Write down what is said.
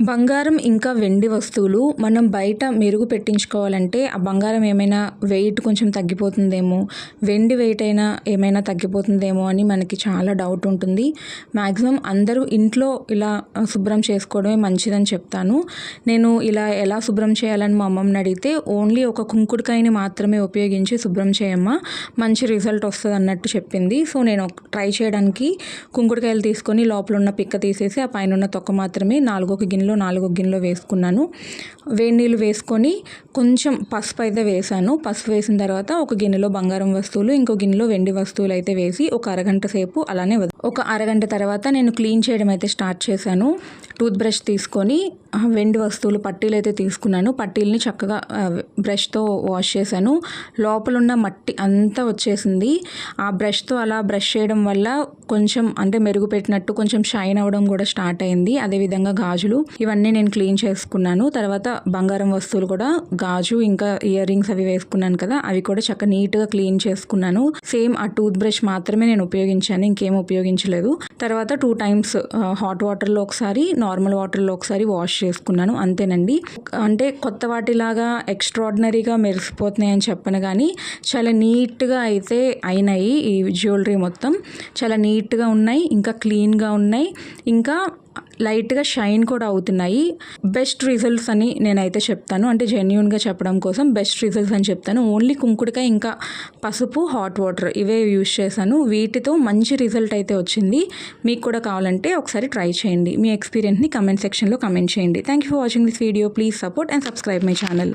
బంగారం ఇంకా వెండి వస్తువులు మనం బయట మెరుగు పెట్టించుకోవాలంటే ఆ బంగారం ఏమైనా వెయిట్ కొంచెం తగ్గిపోతుందేమో? వెండి వెయిట్ అయినా ఏమైనా తగ్గిపోతుందేమో అని మనకి చాలా డౌట్ ఉంటుంది. మ్యాక్సిమం అందరూ ఇంట్లో ఇలా శుభ్రం చేసుకోవడమే మంచిదని చెప్తాను. నేను ఇలా ఎలా శుభ్రం చేయాలని మా అమ్మమ్మని అడిగితే ఓన్లీ ఒక కుంకుడుకాయని మాత్రమే ఉపయోగించి శుభ్రం చేయమ్మా మంచి రిజల్ట్ వస్తుంది అన్నట్టు చెప్పింది. సో నేను ట్రై చేయడానికి కుంకుడుకాయలు తీసుకొని లోపల ఉన్న పిక్క తీసేసి ఆ పైన ఉన్న తొక్క మాత్రమే నాలుగొక గిన్నెలో నాలుగు గిన్నెలో వేసుకున్నాను. వేడి నీళ్ళు వేసుకొని కొంచెం పసుపు అయితే వేసాను. పసుపు వేసిన తర్వాత ఒక గిన్నెలో బంగారం వస్తువులు ఇంకో గిన్నెలో వెండి వస్తువులు అయితే వేసి ఒక అరగంట సేపు అలానే ఒక అరగంట తర్వాత నేను క్లీన్ చేయడం అయితే స్టార్ట్ చేశాను. టూత్ బ్రష్ తీసుకొని వెండి వస్తువులు పట్టీలు అయితే తీసుకున్నాను. పట్టీలని చక్కగా బ్రష్తో వాష్ చేశాను. లోపల ఉన్న మట్టి అంతా వచ్చేసింది. ఆ బ్రష్తో అలా బ్రష్ చేయడం వల్ల కొంచెం అంటే మెరుగుపెట్టినట్టు కొంచెం షైన్ అవ్వడం కూడా స్టార్ట్ అయింది. అదేవిధంగా గాజులు ఇవన్నీ నేను క్లీన్ చేసుకున్నాను. తర్వాత బంగారం వస్తువులు కూడా గాజు ఇంకా ఇయర్ రింగ్స్ అవి వేసుకున్నాను కదా అవి కూడా చక్కగా నీట్గా క్లీన్ చేసుకున్నాను. సేమ్ ఆ టూత్ బ్రష్ మాత్రమే నేను ఉపయోగించాను ఇంకేం ఉపయోగించలేదు. తర్వాత టూ టైమ్స్ హాట్ వాటర్లో ఒకసారి నార్మల్ వాటర్లో ఒకసారి వాష్ చేసుకున్నాను అంతేనండి. అంటే కొత్త వాటిలాగా ఎక్స్ట్రాడినరీగా మెరిసిపోతున్నాయి అని చెప్పను కానీ చాలా నీట్గా అయితే అయినాయి ఈ జ్యువెలరీ మొత్తం. చాలా నీట్గా ఉన్నాయి ఇంకా క్లీన్గా ఉన్నాయి. ఇంకా లైట్గా షైన్ కూడా అవుతున్నాయి. బెస్ట్ రిజల్ట్స్ అని నేనైతే చెప్తాను. అంటే జెన్యున్గా చెప్పడం కోసం బెస్ట్ రిజల్ట్స్ అని చెప్తాను. ఓన్లీ కుంకుడుకాయ ఇంకా పసుపు హాట్ వాటర్ ఇవే యూజ్ చేశాను. వీటితో మంచి రిజల్ట్ అయితే వచ్చింది. మీకు కూడా కావాలంటే ఒకసారి ట్రై చేయండి. మీ ఎక్స్పీరియన్స్ని కమెంట్ సెక్షన్లో కమెంట్ చేయండి. Thank you for watching this video please support and subscribe my channel